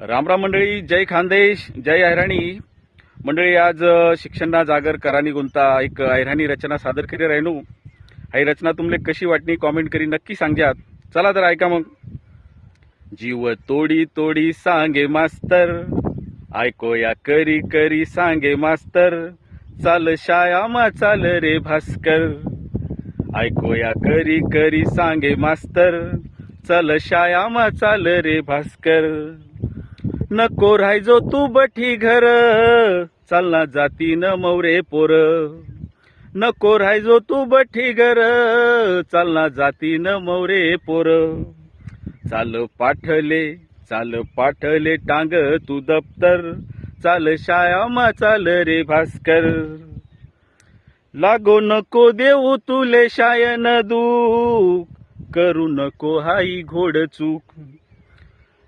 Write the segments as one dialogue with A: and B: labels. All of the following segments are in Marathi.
A: रामराम मंडळी जय खानदेश जय ऐराणी मंडळी आज शिक्षणा शिक्षणना जागर करानी गुंता एक ऐराणी रचना सादर करी राहिनू. ही रचना तुमले कशी वाटणी कॉमेंट करी नक्की सांग्यात चला तर ऐका मग. जीव तोडी तोडी सांगे मास्तर. ऐकोया करी करी सांगे मास्तर. चाल शायामा चाल रे भास्कर. ऐकोया करी करी सांगे मास्तर. चल शायामा चाल रे भास्कर. नको राहायजो तू बठी घर. चालना जाती न मौरे पोर. नको राहायजो तू बठी घर. चालना जाती न मौरे पोर. चाल पाठले चाल पाठले टांग तू दप्तर. चाल शायामा चाल रे भास्कर. लागो नको देऊ तुले शायन दू करू नको हाई घोड चूक.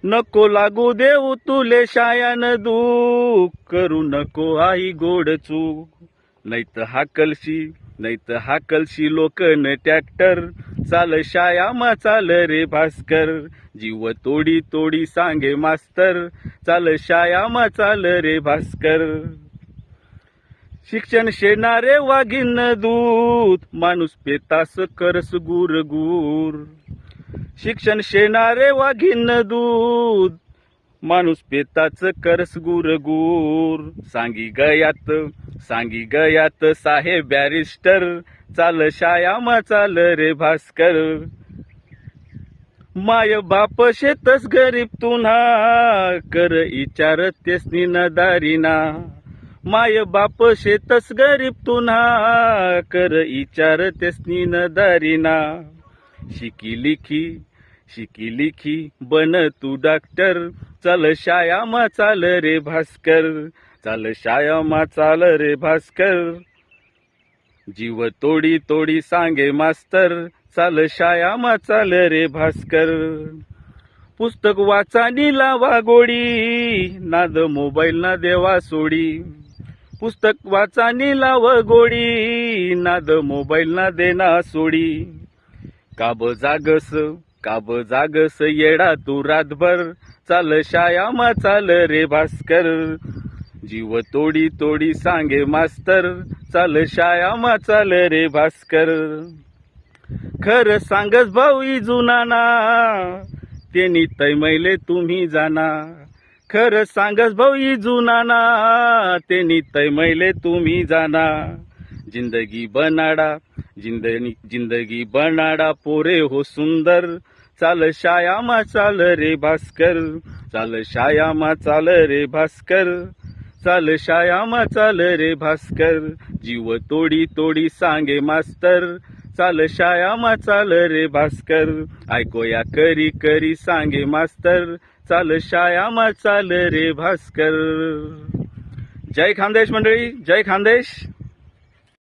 A: नको लागू देऊ तुले शायान दूक करू नको आई गोड चूक. नाहीत हाकलशी नाहीत हाकलशी लोकन ट्रॅक्टर. चाल शायामा चाल रे भास्कर जीव तोडी तोडी सांगे मास्तर. चाल शायामा चाल रे भास्कर. शिक्षण शेणारे वाघिन दूत माणूस पेतास करस गुर गुर शिक्षण शेणारे वाघिन दूध. माणूस पेताच करस गुर गुर. सांगी गयात सांगी गयात साहेब बॅरिस्टर. चाल शायामा चाल रे भास्कर. माय बाप शेतस गरीब तुन्हा. कर इचार तेसनी दारीना. माय बाप शेतस गरीब तुन्हा. कर इचार तेसनी दारीना. शिकी लिखी शिकी लिखी बन तू डॉक्टर चल शायामा चाल रे भास्कर. चाल शायामा चाल रे भास्कर. जीव तोडी तोडी सांगे मास्तर. चाल शायामा चाल रे भास्कर. पुस्तक वाचानी लावा गोडी. नाद मोबाईल ना देवा सोडी. पुस्तक वाचानी लाव गोडी. नाद मोबाईल ना देना सोडी. काब जागस? काब जागस? येडा तू रातभर. चाल शायामा चाल रे भास्कर. जीव तोडी तोडी सांगे मास्तर. चाल शायामा चाल रे भास्कर. खर सांगस भाऊ जुनाना. त्यांनी तैमैले तुम्ही जाना. खर सांगस भाऊ जुनाना. त्यांनी तैमैले तुम्ही जाना. जिंदगी बनाडा. जिंदगी जिंदगी बनाडा पोरे हो सुंदर. चाल शायामा चाल रे भास्कर. चाल शायामा चाल रे भास्कर. चाल शायामा चाल रे भास्कर. जीव तोडी तोडी सांगे मास्तर. चाल शायामा चाल रे भास्कर. ऐकोया करी करी सांगे मास्तर. चाल शायामा चाल रे भास्कर. जय खानदेश मंडळी जय खानदेश.